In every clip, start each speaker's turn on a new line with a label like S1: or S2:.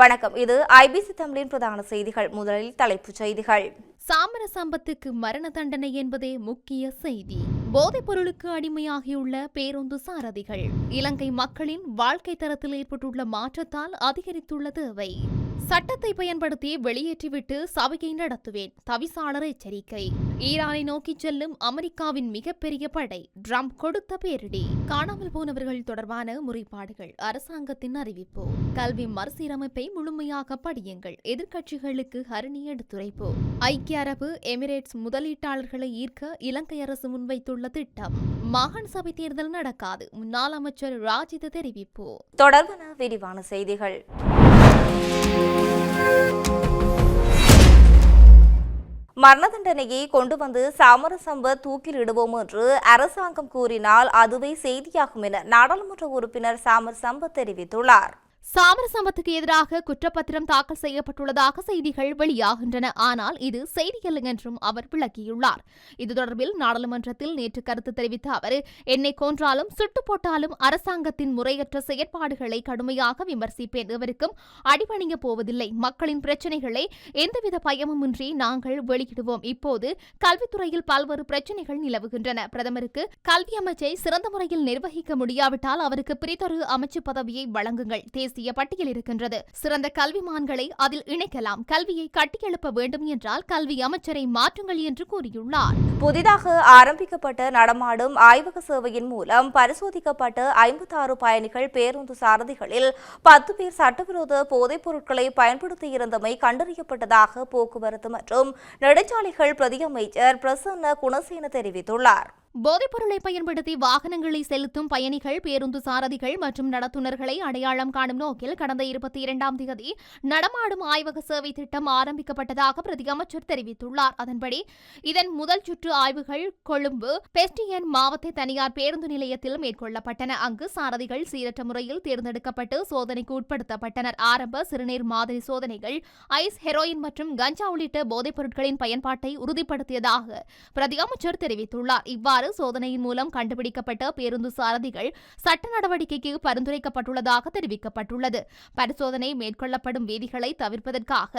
S1: வணக்கம். இது ஐபிசி தமிழின் பிரதான செய்திகள். முதலில் தலைப்புச் செய்திகள்.
S2: சாமர சம்பத்துக்கு மரண தண்டனை என்பதே முக்கிய செய்தி. போதைப் பொருளுக்கு அடிமையாகியுள்ள பேருந்து சாரதிகள். இலங்கை மக்களின் வாழ்க்கை தரத்தில் ஏற்பட்டுள்ள மாற்றத்தால் அதிகரித்துள்ள தேவை. சட்டத்தை பயன்படுத்தி வெளியேற்றிவிட்டு சபையை நடத்துவேன் தவிசாளர் எச்சரிக்கை. ஈரானை நோக்கிச் செல்லும் அமெரிக்காவின் மிகப்பெரிய படை ட்ரம்ப் கொடுத்த பேரிடி. காணாமல் போனவர்கள் தொடர்பான முறைப்பாடுகள் அரசாங்கத்தின் அறிவிப்பு. கல்வி மறுசீரமைப்பை முழுமையாக படியுங்கள் எதிர்க்கட்சிகளுக்கு ஹரணி எடுத்துரைப்பு. ஐக்கிய அரபு எமிரேட்ஸ் முதலீட்டாளர்களை ஈர்க்க இலங்கை அரசு முன்வைத்துள்ள திட்டம். மாகாண சபை தேர்தல் நடக்காது முன்னாள் அமைச்சர் ராஜித தெரிவிப்பு.
S1: தொடர்பான விரிவான செய்திகள். மரண தண்டனையை கொண்டு வந்து சமரசம்ப தூக்கிலிடுவோம் என்று அரசாங்கம் கூறினால் அதுவே செய்தியாகும் என நாடாளுமன்ற உறுப்பினர் சாமர் சம்பத் தெரிவித்துள்ளார்.
S2: சாமரசம்பத்துக்கு எதிராக குற்றப்பத்திரம் தாக்கல் செய்யப்பட்டுள்ளதாக செய்திகள் வெளியாகின்றன. ஆனால் இது செய்தியல்ல என்றும் அவர் விளக்கியுள்ளார். இது தொடர்பில் நாடாளுமன்றத்தில் நேற்று கருத்து தெரிவித்த அவர் என்னை கொன்றாலும் சுட்டு போட்டாலும் அரசாங்கத்தின் முறையற்ற செயற்பாடுகளை கடுமையாக விமர்சிப்பேன். எவருக்கும் அடிபணிய போவதில்லை. மக்களின் பிரச்சினைகளை எந்தவித பயமுமின்றி நாங்கள் வெளியிடுவோம். இப்போது கல்வித்துறையில் பல்வேறு பிரச்சினைகள் நிலவுகின்றன. பிரதமருக்கு கல்வி அமைச்சை சிறந்த முறையில் நிர்வகிக்க முடியாவிட்டால் அவருக்கு பிரிதொரு அமைச்சு பதவியை வழங்குங்கள். தேசிய பட்டியல் இருக்கின்றது. சிறந்த கல்விமான்களை அதில் இணைக்கலாம். கல்வியை கட்டியெழுப்ப வேண்டும் என்றால் கல்வி அமைச்சரை மாற்றுங்கள் என்று கூறியுள்ளார்.
S1: புதிதாக ஆரம்பிக்கப்பட்ட நடமாடும் ஆய்வக சேவையின் மூலம் பரிசோதிக்கப்பட்ட ஐம்பத்தாறு பயணிகள் பேருந்து சாரதிகளில் பத்து பேர் சட்டவிரோத போதைப் பொருட்களை பயன்படுத்தியிருந்தமை கண்டறியப்பட்டதாக போக்குவரத்து மற்றும் நெடுஞ்சாலைகள் பிரதியமைச்சர் பிரசன்ன குணசேன தெரிவித்துள்ளார்.
S2: போதைப்பொருளை பயன்படுத்தி வாகனங்களை செலுத்தும் பயணிகள் பேருந்து சாரதிகள் மற்றும் நடத்துனர்களை அடையாளம் காணும் நோக்கில் கடந்த இருபத்தி இரண்டாம் தேதி நடமாடும் ஆய்வக சேவை திட்டம் ஆரம்பிக்கப்பட்டதாக பிரதி அமைச்சர் தெரிவித்துள்ளார். அதன்படி இதன் முதல் சுற்று ஆய்வுகள் கொழும்பு பெஸ்டியன் மாவட்ட தனியார் பேருந்து நிலையத்தில் மேற்கொள்ளப்பட்டன. அங்கு சாரதிகள் சீரற்ற முறையில் தேர்ந்தெடுக்கப்பட்டு சோதனைக்கு உட்படுத்தப்பட்டனர். ஆரம்ப சிறுநீர் மாதிரி சோதனைகள் ஐஸ் ஹெரோயின் மற்றும் கஞ்சா உள்ளிட்ட போதைப் பொருட்களின் பயன்பாட்டை உறுதிப்படுத்தியதாக பிரதி அமைச்சர் தெரிவித்துள்ளார். இவ்வாறு இவ்வாறு சோதனையின் மூலம் கண்டுபிடிக்கப்பட்ட பேருந்து சாரதிகள் சட்ட நடவடிக்கைக்கு பரிந்துரைக்கப்பட்டுள்ளதாக தெரிவிக்கப்பட்டுள்ளது. பரிசோதனை மேற்கொள்ளப்படும் வேதிகளை தவிர்ப்பதற்காக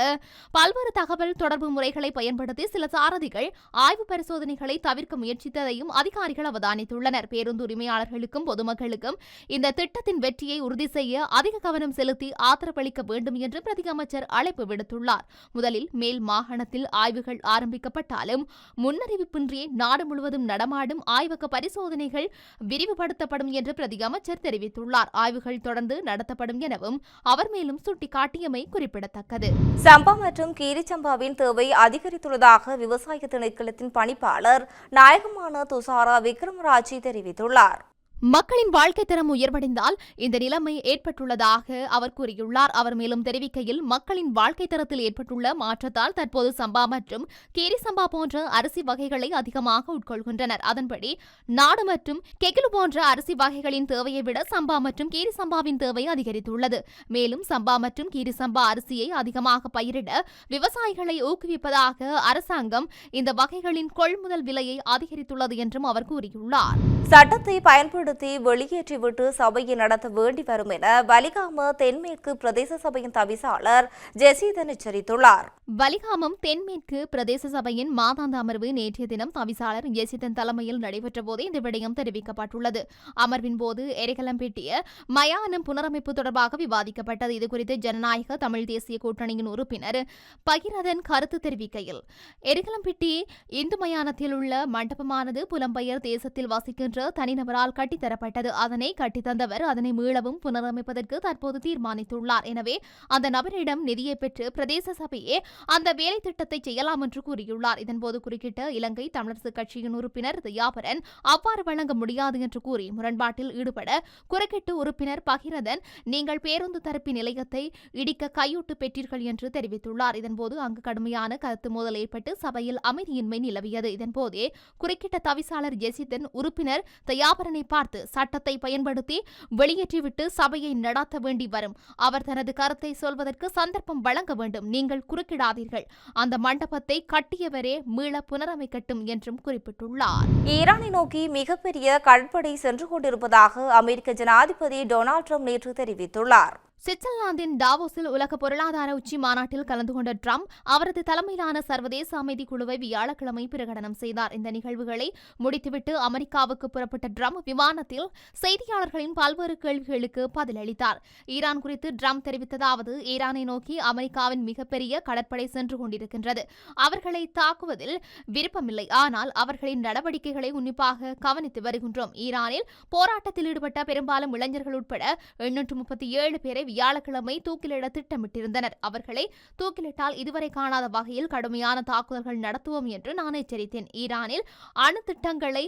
S2: பல்வேறு தகவல் தொடர்பு முறைகளை பயன்படுத்தி சில சாரதிகள் ஆய்வு பரிசோதனைகளை தவிர்க்க முயற்சித்ததையும் அதிகாரிகள் அவதானித்துள்ளனர். பேருந்து உரிமையாளர்களுக்கும் பொதுமக்களுக்கும் இந்த திட்டத்தின் வெற்றியை உறுதி செய்ய அதிக கவனம் செலுத்தி ஆதரவளிக்க வேண்டும் என்று பிரதியமைச்சர் அழைப்பு விடுத்துள்ளார். முதலில் மேல் மாகாணத்தில் ஆய்வுகள் ஆரம்பிக்கப்பட்டாலும் முன்னறிவிப்பின்றியே நாடு முழுவதும் நடமாடும் ஆய்வக பரிசோதனைகள் விரிவுபடுத்தப்படும் என்று பிரதி அமைச்சர் தெரிவித்துள்ளார். ஆய்வுகள் தொடர்ந்து நடத்தப்படும் எனவும் அவர் மேலும் சுட்டிக்காட்டியமை குறிப்பிடத்தக்கது.
S1: சம்பா மற்றும் கீரிச்சம்பாவின் தேவை அதிகரித்துள்ளதாக விவசாய திணைக்களத்தின் பணிப்பாளர் நாயகமான துசாரா விக்ரமராஜி தெரிவித்துள்ளார்.
S2: மக்களின் வாழ்க்கை தரம் உயர்வடைந்தால் இந்த நிலைமை ஏற்பட்டுள்ளதாக அவர் கூறியுள்ளார். அவர் மேலும் தெரிவிக்கையில் மக்களின் வாழ்க்கை தரத்தில் ஏற்பட்டுள்ள மாற்றத்தால் தற்போது சம்பா மற்றும் கேரி சம்பா போன்ற அரிசி வகைகளை அதிகமாக உட்கொள்கின்றனர். அதன்படி நாடு மற்றும் கெகிலு போன்ற அரிசி வகைகளின் தேவையை விட சம்பா மற்றும் கீரி சம்பாவின் தேவை அதிகரித்துள்ளது. மேலும் சம்பா மற்றும் கீரி சம்பா அரிசியை அதிகமாக பயிரிட விவசாயிகளை ஊக்குவிப்பதாக அரசாங்கம் இந்த வகைகளின் கொள்முதல் விலையை அதிகரித்துள்ளது என்றும் அவர் கூறியுள்ளார்.
S1: சட்டத்தை பயன்படுத்த வெளியேற்றிவிட்டு சபையை நடத்த வேண்டி வரும் என வலிகாம தென்மேற்கு பிரதேச சபையின் தவிசாளர் ஜெசீதன் எச்சரித்துள்ளார்.
S2: வலிகாமம் தென்மேற்கு பிரதேச சபையின் மாதாந்த அமர்வு நேற்றைய தினம் தவிசாளர் ஜெசிதன் தலைமையில் நடைபெற்ற போது இந்த விடயம் தெரிவிக்கப்பட்டுள்ளது. அமர்வின் போது எரிகலம்பெட்டிய மயானம் புனரமைப்பு தொடர்பாக விவாதிக்கப்பட்டது. இதுகுறித்து ஜனநாயக தமிழ் தேசிய கூட்டணியின் உறுப்பினர் பகிரதன் கருத்து தெரிவிக்கையில் எரிகலம்பெட்டி இந்து மயானத்தில் உள்ள மண்டபமானது புலம்பெயர் தேசத்தில் வசிக்கின்ற தனிநபரால் கட்டி தரப்பட்டது. அதனை கட்டித்தந்தவர் அதனை மீளவும் புனரமைப்பதற்கு தற்போது தீர்மானித்துள்ளார். எனவே அந்த நபரிடம் நிதியை பெற்று பிரதேச சபையே அந்த வேலை திட்டத்தை செய்யலாம் என்று கூறியுள்ளார். இதன்போது குறுக்கிட்ட இலங்கை தமிழரசு கட்சியின் உறுப்பினர் தயாபரன் அவ்வாறு வழங்க முடியாது என்று கூறி முரண்பாட்டில் ஈடுபட குறுக்கிட்டு உறுப்பினர் பகிரதன் நீங்கள் பேருந்து தரப்பின் நிலையத்தை இடிக்க கையூட்டு பெற்றீர்கள் என்று தெரிவித்துள்ளார். இதன்போது அங்கு கடுமையான கருத்து மோதல் ஏற்பட்டு சபையில் அமைதியின்மை நிலவியது. இதன்போதே குறுக்கிட்ட தவிசாளர் ஜெசிதன் உறுப்பினர் தயாபரனை பார்த்து சட்டத்தை பயன்படுத்தி வெளியேற்றிவிட்டு சபையை நடாத்த வேண்டி வரும். அவர் தனது கருத்தை சொல்வதற்கு சந்தர்ப்பம் வழங்க வேண்டும். நீங்கள் குறுக்கிடாதீர்கள். அந்த மண்டபத்தை கட்டியவரே மீள புனரமைக்கட்டும் என்றும் குறிப்பிட்டுள்ளார்.
S1: ஈரானை நோக்கி மிகப்பெரிய கடற்படை சென்று கொண்டிருப்பதாக அமெரிக்க ஜனாதிபதி டொனால்ட் ட்ரம்ப் நேற்று தெரிவித்துள்ளார்.
S2: சுவிட்சர்லாந்தின் டாவோஸில் உலக பொருளாதார உச்சி மாநாட்டில் கலந்து கொண்ட ட்ரம்ப் அவரது தலைமையிலான சர்வதேச அமைதி குழுவை வியாழக்கிழமை பிரகடனம் செய்தார். இந்த நிகழ்வுகளை முடித்துவிட்டு அமெரிக்காவுக்கு புறப்பட்ட ட்ரம்ப் விமானத்தில் செய்தியாளர்களின் பல்வேறு கேள்விகளுக்கு பதிலளித்தார். ஈரான் குறித்து ட்ரம்ப் தெரிவித்ததாவது ஈரானை நோக்கி அமெரிக்காவின் மிகப்பெரிய கடற்படை சென்று கொண்டிருக்கின்றது. அவர்களை தாக்குவதில் விருப்பமில்லை. ஆனால் அவர்களின் நடவடிக்கைகளை உன்னிப்பாக கவனித்து வருகின்றோம். ஈரானில் போராட்டத்தில் ஈடுபட்ட பெரும்பாலும் இளைஞர்கள் உட்பட எண்ணூற்று முப்பத்தி ஏழு பேரை வியாழக்கிழமை தூக்கிலிட திட்டமிட்டிருந்தனர். அவர்களை தூக்கிலிட்டால் இதுவரை காணாத வகையில் கடுமையான தாக்குதல்கள் நடத்துவோம் என்று நான் எச்சரித்தேன். ஈரானில் அணு திட்டங்களை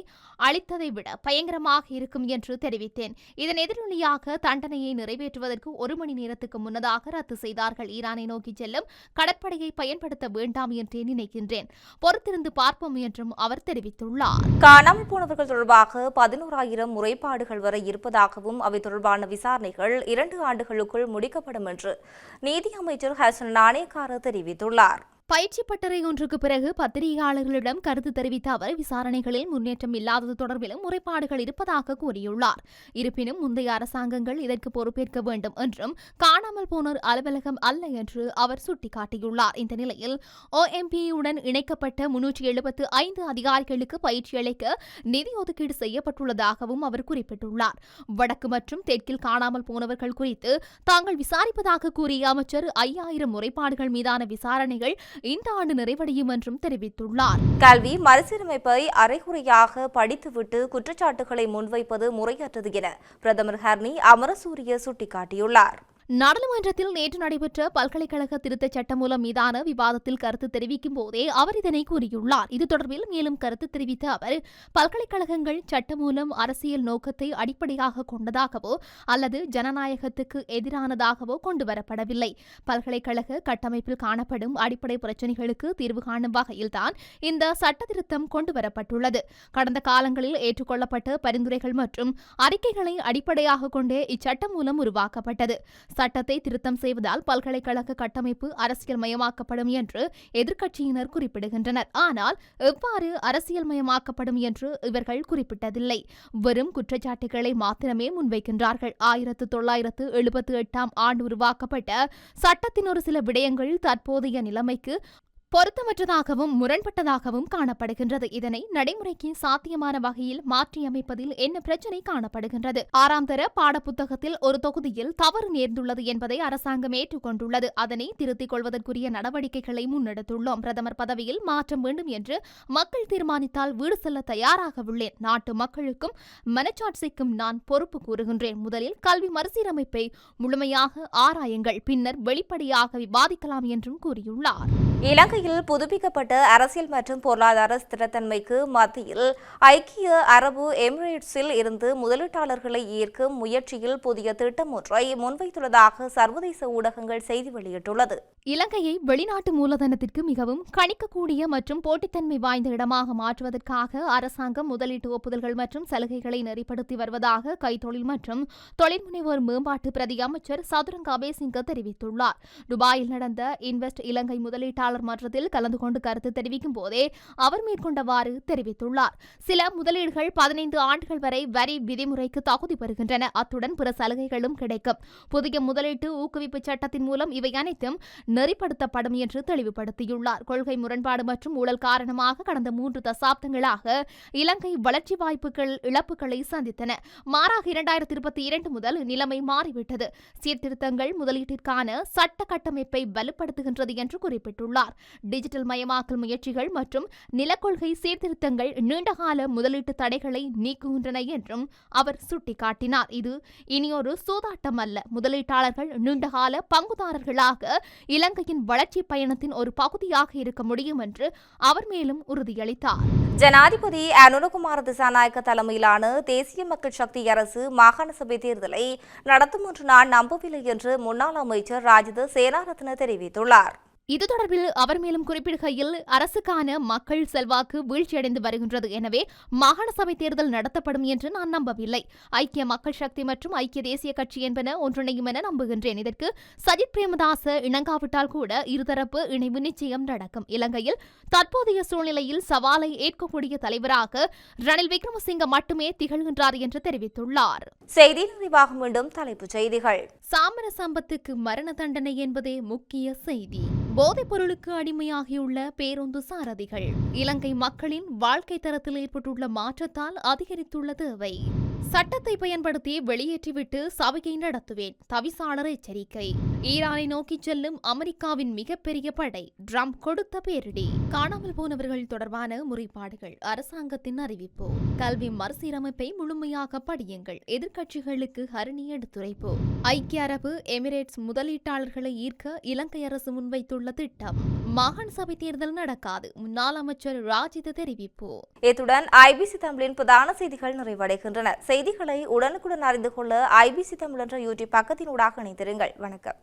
S2: அளித்ததை விட பயங்கரமாக இருக்கும் என்று தெரிவித்தேன். இதன் எதிரொலியாக தண்டனையை நிறைவேற்றுவதற்கு ஒரு மணி நேரத்துக்கு முன்னதாக ரத்து செய்தார்கள். ஈரானை நோக்கி செல்லும் கடற்படையை பயன்படுத்த வேண்டாம் என்றே நினைக்கின்றேன். பொறுத்திருந்து பார்ப்போம் என்றும் அவர் தெரிவித்துள்ளார்.
S1: காணாமல் போனவர்கள் தொடர்பாக பதினோராயிரம் முறைப்பாடுகள் வரை இருப்பதாகவும் அவை தொடர்பான விசாரணைகள் இரண்டு ஆண்டுகளுக்குள் முடிக்கப்படும் என்று நீதி அமைச்சர் ஹசன் நாணயக்கார தெரிவித்துள்ளார்.
S2: பயிற்சி பட்டறை ஒன்றுக்கு பிறகு பத்திரிகையாளர்களிடம் கருத்து தெரிவித்த அவர் விசாரணைகளில் முன்னேற்றம் இல்லாதது தொடர்பிலும் முறைப்பாடுகள் இருப்பதாக கூறியுள்ளார். இருப்பினும் முந்தைய அரசாங்கங்கள் இதற்கு பொறுப்பேற்க வேண்டும் என்றும் காணாமல் போனோர் அலுவலகம் அல்ல என்று அவர் சுட்டிக்காட்டியுள்ளார். இந்த நிலையில் ஓஎம்பியுடன் இணைக்கப்பட்ட முன்னூற்றி எழுபத்து ஐந்து அதிகாரிகளுக்கு பயிற்சி அளிக்க நிதி ஒதுக்கீடு செய்யப்பட்டுள்ளதாகவும் அவர் குறிப்பிட்டுள்ளார். வடக்கு மற்றும் தெற்கில் காணாமல் போனவர்கள் குறித்து தாங்கள் விசாரிப்பதாக கூறிய அமைச்சர் ஐயாயிரம் முறைப்பாடுகள் மீதான விசாரணைகள் இந்த ஆண்டு நிறைவடையும் என்றும் தெரிவித்துள்ளார்.
S1: கல்வி மறுசீரமைப்பை அரைகுறையாக படித்துவிட்டு குற்றச்சாட்டுகளை முன்வைப்பது முறையற்றது என பிரதமர் ஹர்னி அமரசூரிய சுட்டிக்காட்டியுள்ளார்.
S2: நாடாளுமன்றத்தில் நேற்று நடைபெற்ற பல்கலைக்கழக திருத்தச் சட்டமூலம் மீதான விவாதத்தில் கருத்து தெரிவிக்கும் போதே அவர் இதனை கூறியுள்ளார். இது தொடர்பில் மேலும் கருத்து தெரிவித்த அவர் பல்கலைக்கழகங்கள் சட்டம் மூலம் அரசியல் நோக்கத்தை அடிப்படையாக கொண்டதாகவோ அல்லது ஜனநாயகத்துக்கு எதிரானதாகவோ கொண்டுவரப்படவில்லை பல்கலைக்கழக கட்டமைப்பில் காணப்படும் அடிப்படை பிரச்சினைகளுக்கு தீர்வு காணும் வகையில்தான் இந்த சட்ட திருத்தம் கொண்டுவரப்பட்டுள்ளது கடந்த காலங்களில் ஏற்றுக்கொள்ளப்பட்ட பரிந்துரைகள் மற்றும் அறிக்கைகளை அடிப்படையாக கொண்டே இச்சட்டம் மூலம் உருவாக்கப்பட்டது. சட்டத்தை திருத்தம் செய்வதால் பல்கலைக்கழக கட்டமைப்பு அரசியல் மயமாக்கப்படும் என்று எதிர்க்கட்சியினர் குறிப்பிடுகின்றனர். ஆனால் எவ்வாறு அரசியல் மயமாக்கப்படும் என்று இவர்கள் குறிப்பிட்டதில்லை. வெறும் குற்றச்சாட்டுகளை மாத்திரமே முன்வைக்கின்றார்கள். ஆயிரத்து தொள்ளாயிரத்து எழுபத்து எட்டாம் ஆண்டு உருவாக்கப்பட்ட சட்டத்தின் ஒரு சில விடயங்கள் தற்போதைய நிலைமைக்கு பொருத்தமற்றதாகவும் முரண்பட்டதாகவும் காணப்படுகின்றது. இதனை நடைமுறைக்கு சாத்தியமான வகையில் மாற்றியமைப்பதில் என்ன பிரச்சினை காணப்படுகின்றது? ஆறாம் தர பாடப்புத்தகத்தில் ஒரு தொகுதியில் தவறு நேர்ந்துள்ளது என்பதை அரசாங்கம் ஏற்றுக்கொண்டுள்ளது. அதனை திருத்திக் கொள்வதற்குரிய நடவடிக்கைகளை முன்னெடுத்துள்ளோம். பிரதமர் பதவியில் மாற்றம் வேண்டும் என்று மக்கள் தீர்மானித்தால் வீடு செல்ல தயாராக உள்ளேன் நாட்டு மக்களுக்கும் மனச்சாட்சிக்கும் நான் பொறுப்பு கூறுகின்றேன். முதலில் கல்வி மறுசீரமைப்பை முழுமையாக ஆராயுங்கள். பின்னர் வெளிப்படையாக விவாதிக்கலாம் என்றும் கூறியுள்ளார்.
S1: இலங்கையில் புதுப்பிக்கப்பட்ட அரசியல் மற்றும் பொருளாதார ஸ்திரத்தன்மைக்கு மத்தியில் ஐக்கிய அரபு எமிரேட்ஸில் இருந்து முதலீட்டாளர்களை ஈர்க்கும் முயற்சியில் புதிய திட்டம் ஒன்றை முன்வைத்துள்ளதாக சர்வதேச ஊடகங்கள் செய்தி வெளியிட்டுள்ளது.
S2: இலங்கையை வெளிநாட்டு மூலதனத்திற்கு மிகவும் கணிக்கக்கூடிய மற்றும் போட்டித்தன்மை வாய்ந்த இடமாக மாற்றுவதற்காக அரசாங்கம் முதலீட்டு ஒப்புதல்கள் மற்றும் சலுகைகளை நெறிப்படுத்தி வருவதாக கைத்தொழில் மற்றும் தொழில்முனைவோர் மேம்பாட்டு பிரதி அமைச்சர் சதுரங்க அபேசிங்க தெரிவித்துள்ளார். துபாயில் நடந்த இன்வெஸ்ட் இலங்கை முதலீட்டாளர் கூட்டத்தில் கலந்து கொண்டு கருத்து தெரிவிக்கும் போதே அவர் மேற்கொண்டவாறு தெரிவித்துள்ளார். சில முதலீடுகள் பதினைந்து ஆண்டுகள் வரை வரி விதிமுறைக்கு தகுதி பெறுகின்றன. அத்துடன் பிற சலுகைகளும் கிடைக்கும். புதிய முதலீட்டு ஊக்குவிப்பு சட்டத்தின் மூலம் இவை அனைத்தும் நெறிப்படுத்தப்படும் என்று தெளிவுபடுத்தியுள்ளார். கொள்கை முரண்பாடு மற்றும் ஊழல் காரணமாக கடந்த மூன்று தசாப்தங்களாக இலங்கை வளர்ச்சி வாய்ப்புகள் இழப்புகளை சந்தித்தன. மாறாக இரண்டாயிரத்தி இருபத்தி இரண்டு முதல் நிலைமை மாறிவிட்டது. சீர்திருத்தங்கள் முதலீட்டிற்கான சட்ட கட்டமைப்பை வலுப்படுத்துகின்றது என்று குறிப்பிட்டுள்ளார். டிஜிட்டல் மயமாக்கல் முயற்சிகள் மற்றும் நிலக்கொள்கை சீர்திருத்தங்கள் நீண்டகால முதலீட்டு தடைகளை நீக்குகின்றன என்றும் அவர் சுட்டிக்காட்டினார். இது இனியொரு சூதாட்டம் அல்ல. முதலீட்டாளர்கள் நீண்டகால பங்குதாரர்களாக இலங்கையின் வளர்ச்சி பயணத்தின் ஒரு பகுதியாக இருக்க முடியும் என்று அவர் மேலும் உறுதியளித்தார்.
S1: ஜனாதிபதி அனுரகுமார திசாநாயக்க தலைமையிலான தேசிய மக்கள் சக்தி அரசு மாகாண சபை தேர்தலை நடத்தும் என்று நான் நம்பவில்லை என்று முன்னாள் அமைச்சர் ராஜித சேனாரத்ன தெரிவித்துள்ளார்.
S2: இது தொடர்பில் அவர் மேலும் குறிப்பிடுகையில் அரசுக்கான மக்கள் செல்வாக்கு வீழ்ச்சியடைந்து வருகின்றது. எனவே மாகாண சபை தேர்தல் நடத்தப்படும் என்று நான் நம்பவில்லை. ஐக்கிய மக்கள் சக்தி மற்றும் ஐக்கிய தேசிய கட்சி என்பன ஒன்றிணையும் என நம்புகின்றேன். இதற்கு சஜித் பிரேமதாச இணங்காவிட்டால் கூட இருதரப்பு இணைவு நிச்சயம் நடக்கும். இலங்கையில் தற்போதைய சூழ்நிலையில் சவாலை ஏற்கக்கூடிய தலைவராக ரணில் விக்ரமசிங்க மட்டுமே திகழ்கின்றார் என்று தெரிவித்துள்ளார்.
S1: செய்தி நிறைவாக மீண்டும் தலைப்புச் செய்திகள்.
S2: சாமர சம்பத்துக்கு மரண தண்டனை என்பதே முக்கிய செய்தி. போதைப் பொருளுக்கு அடிமையாகியுள்ள பேருந்து சாரதிகள். இலங்கை மக்களின் வாழ்க்கை தரத்தில் ஏற்பட்டுள்ள மாற்றத்தால் அதிகரித்துள்ள தேவை. சட்டத்தை பயன்படுத்தி வெளியேற்றிவிட்டு சபையை நடத்துவேன் தவிசாளர் எச்சரிக்கை. ஈரானை நோக்கிச் செல்லும் அமெரிக்காவின் மிகப்பெரிய படை ட்ரம்ப் கொடுத்த பேரிடி. காணாமல் போனவர்கள் தொடர்பான முறைப்பாடுகள் அரசாங்கத்தின் அறிவிப்பு. கல்வி மறுசீரமைப்பை முழுமையாக படியுங்கள் எதிர்க்கட்சிகளுக்கு ஹரணி எடுத்துரைப்பு. ஐக்கிய அரபு எமிரேட்ஸ் முதலீட்டாளர்களை ஈர்க்க இலங்கை அரசு முன்வைத்துள்ள திட்டம். மாகாண சபை தேர்தல் நடக்காது முன்னாள் அமைச்சர் ராஜித தெரிவிப்பு.
S1: இத்துடன் ஐபிசி தமிழின் பிரதான செய்திகள் நிறைவடைகின்றன. செய்திகளை உடனுக்குடன் அறிந்து கொள்ள ஐபிசி தமிழ் என்ற யூடியூப் பக்கத்தினூடாக இணைந்திருங்கள். வணக்கம்.